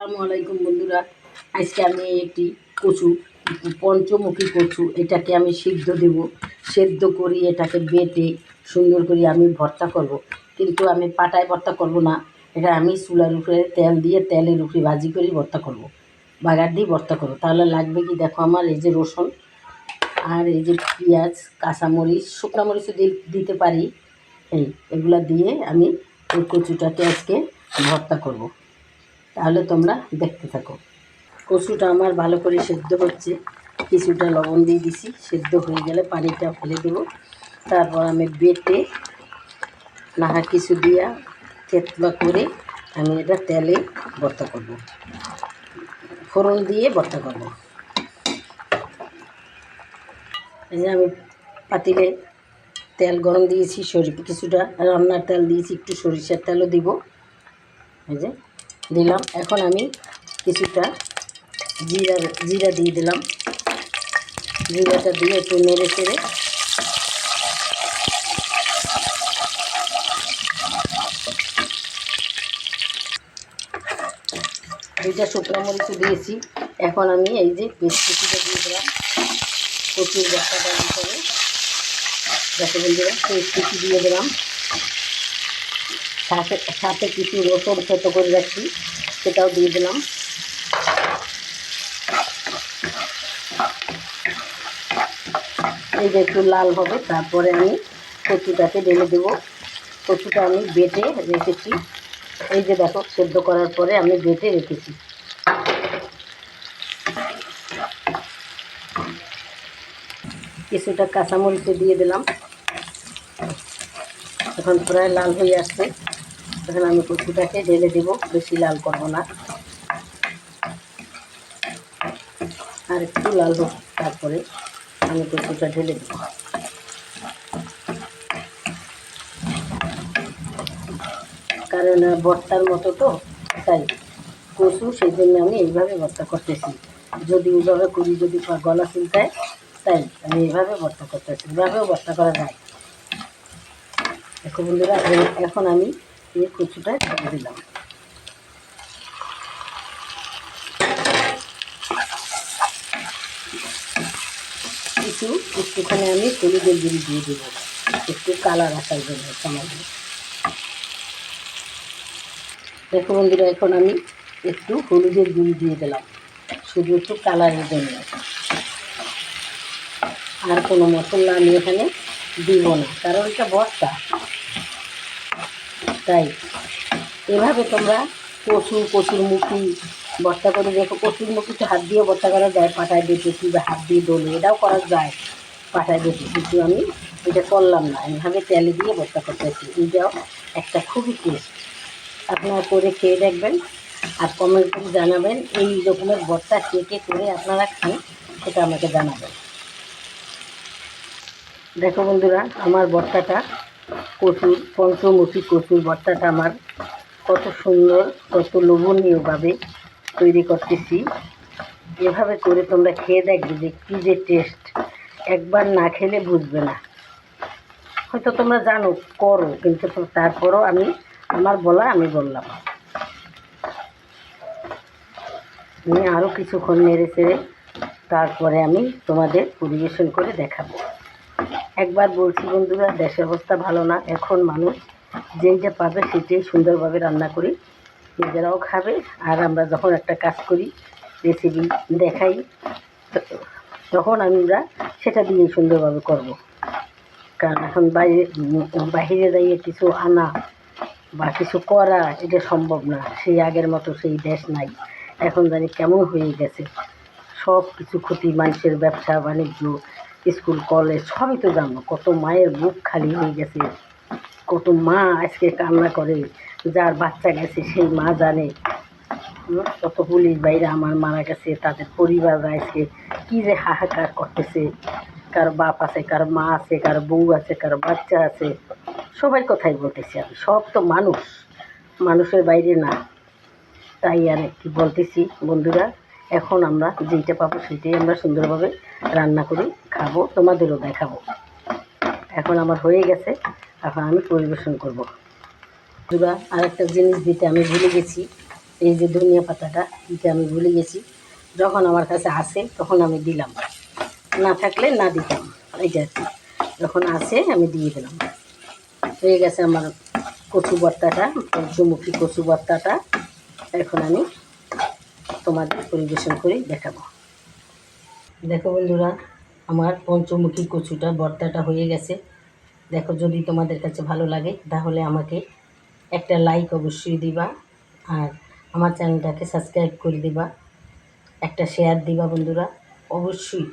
আসসালামু আলাইকুম বন্ধুরা আজকে আমি একটি কচু, পঞ্চমুখী কচু এটাকে আমি সিদ্ধ দেব, সেদ্ধ করি এটাকে বেটে সুন্দর করে আমি ভর্তা করব। কিন্তু আমি পাটায় ভর্তা করব না এটা আমি চুলার উপরে তেল দিয়ে তেলের উপরে ভাজি করে ভর্তা করব। বাগার দিয়ে ভর্তা করব তাহলে লাগবে কি দেখো আমার এই যে রসুন আর এই যে পেঁয়াজ, কাঁচামরিচ, শুকনো মরিচও দিতে পারি, এই এগুলা দিয়ে আমি ওই কচুটাকে আজকে ভর্তা করব। তাহলে তোমরা দেখতে থাকো। কচুটা আমার ভালো করে সেদ্ধ হচ্ছে। কিছুটা লবণ দিয়ে দিছি, সেদ্ধ হয়ে গেলে পানিটা ফেলে দেব। তারপর আমি বেটে নাহা কিছু দিয়া থেতলা করে আমি এটা তেলে ভর্তা করব। ফোড়ন দিয়ে ভর্তা করব। এই যে আমি পাতিলে তেল গরম দিয়েছি, সরি কিছুটা রান্নার তেল দিয়েছি, একটু সরিষার তেলও দিব। এই যে দিলাম। এখন আমি কিছুটা জিরা জিরা দিয়ে দিলাম। জিরাটা দিয়ে একটু নেড়ে চেড়ে দুইটা শুকনো মরিচও দিয়েছি। এখন আমি এই যে পেস্ট কুচিটা দিয়ে দিলাম। প্রচুর বস্তাটা করে দেখো বন্ধুরা পেস্ট কুচি দিয়ে দিলাম। সাথে সাথে কিছু রসুন থেতো করে রাখছি, সেটাও দিয়ে দিলাম। এই যে একটু লাল হবে, তারপরে আমি কচুটাকে ঢেলে দেবো। কচুটা আমি বেটে রেখেছি। এই যে দেখো, সেদ্ধ করার পরে আমি বেটে রেখেছি। কিছুটা কাঁচামরিচে দিয়ে দিলাম। এখন প্রায় লাল হয়ে আসছে। এখন আমি কচুটাকে ঢেলে দেব, বেশি লাল করব না। আর একটু লাল হোক তারপরে আমি কচুটা ঢেলে দেব। কারণ বর্তার মতো তো, তাই কচু সেই জন্য আমি এইভাবে ভর্তা করতেছি। যদি ওইভাবে করি, যদি গলা চিন্তায় তাই আমি এইভাবে ভর্তা করতেছি। এভাবেও ভর্তা করা যায়। দেখো বন্ধুরা এখন আমি এই কচুটা দিলাম। কিছু একটুখানি আমি হলুদের গুঁড়ি দিয়ে দেবো। একটু কালার আসার জন্য সামান্য দেখো বন্ধুরা, এখন আমি একটু হলুদের গুঁড়ি দিয়ে দিলাম। শুধু একটু কালারের জন্য। আর কোনো মশলা আমি এখানে দিব না, কারণ এটা ভর্তা তাই। এভাবে তোমরা কচু কচুর মুখি ভর্তা করে দেখো কচুর মুখি তো হাত দিয়ে ভর্তা করা যায় পাটায় বেটে বা হাত দিয়ে দোলে, এটাও করা যায় পাটায় বেটে কিন্তু আমি এটা করলাম না এইভাবে তেলে দিয়ে ভর্তা করতেছি। এটাও একটা খুবই টেস্ট আপনারা করে খেয়ে দেখবেন আর কমেন্ট করে জানাবেন, এই রকমের ভর্তা কে কে করে আপনারা খান, সেটা আমাকে জানাবেন। দেখো বন্ধুরা, আমার ভর্তাটা কচুর পঞ্চমুখী কচুর ভর্তাটা আমার কত সুন্দর, কত লোভনীয়ভাবে তৈরি করতেছি। এভাবে করে তোমরা খেয়ে দেখবে যে কী যে টেস্ট একবার না খেলে বুঝবে না। হয়তো তোমরা জানো, করো, কিন্তু তারপরও আমি, আমার বলা আমি বললাম। আমি আরও কিছুক্ষণ নেড়ে চেড়ে তারপরে আমি তোমাদের পরিবেশন করে দেখাবো। একবার বলছি, বন্ধুরা, দেশের অবস্থা ভালো না। এখন মানুষ যেইটা পাবে সেটাই সুন্দরভাবে রান্না করি। নিজেরাও খাবে। আর আমরা যখন একটা কাজ করি রেসিপি দেখাই তখন আমরা সেটা দিয়ে সুন্দরভাবে করব। কারণ এখন বাইরে বাহিরে দাঁড়িয়ে কিছু আনা বা কিছু করা, এটা সম্ভব না। সেই আগের মতো সেই দেশ নাই। এখন জানি কেমন হয়ে গেছে। সব কিছু ক্ষতি, মানুষের ব্যবসা, বাণিজ্য স্কুল, কলেজ, সবই তো জানো। কত মায়ের বুক খালি হয়ে গেছে। কত মা আজকে কান্না করে, যার বাচ্চা গেছে সেই মা জানে। কত পুলিশ বাইরে আমার মারা গেছে, তাদের পরিবার আজকে কী যে হাহাকার করতেছে। কার বাপ আছে, কারও মা আছে, কার বউ আছে, কারও বাচ্চা আছে সবাই কথাই বলতেছি আমি। সব তো মানুষ, মানুষের বাইরে না। তাই আর কি বলতেছি, বন্ধুরা। এখন আমরা যেইটা পাবো সেটাই আমরা সুন্দরভাবে রান্না করে খাব, তোমাদেরও দেখাবো। এখন আমার হয়ে গেছে, এখন আমি পরিবেশন করব। বন্ধুরা আর একটা জিনিস দিতে আমি ভুলে গেছি, এই যে ধনিয়া পাতাটা দিতে আমি ভুলে গেছি। যখন আমার কাছে আসে, তখন আমি দিলাম। না থাকলে না দিতাম এই যে যখন আসে, আমি দিয়ে দিলাম। হয়ে গেছে আমার কচু ভর্তাটা পঞ্চমুখী কচু ভর্তাটা। এখন আমি তোমাদের পরিবেশন করে দেখাবো। দেখো বন্ধুরা, আমার পঞ্চমুখী কচুটা ভর্তাটা হয়ে গেছে। দেখো, যদি তোমাদের কাছে ভালো লাগে, তাহলে আমাকে একটা লাইক অবশ্যই দিবা আর আমার চ্যানেলটাকে সাবস্ক্রাইব করে দিবা। একটা শেয়ার দিবা বন্ধুরা, অবশ্যই।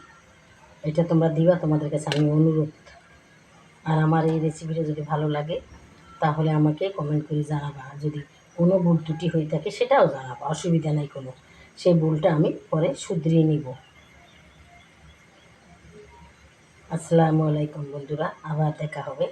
এটা তোমরা দিবা, তোমাদের কাছে আমি অনুরোধ। আর আমার এই রেসিপিটা যদি ভালো লাগে, তাহলে আমাকে কমেন্ট করে জানাবা। যদি কোনো ভুল ত্রুটি হয়ে থাকে, সেটাও জানাবা, অসুবিধা নাই কোনো। সেই ভুলটা আমি পরে শুধরিয়ে নিব। আসসালামু আলাইকুম বন্ধুরা আবার দেখা হবে।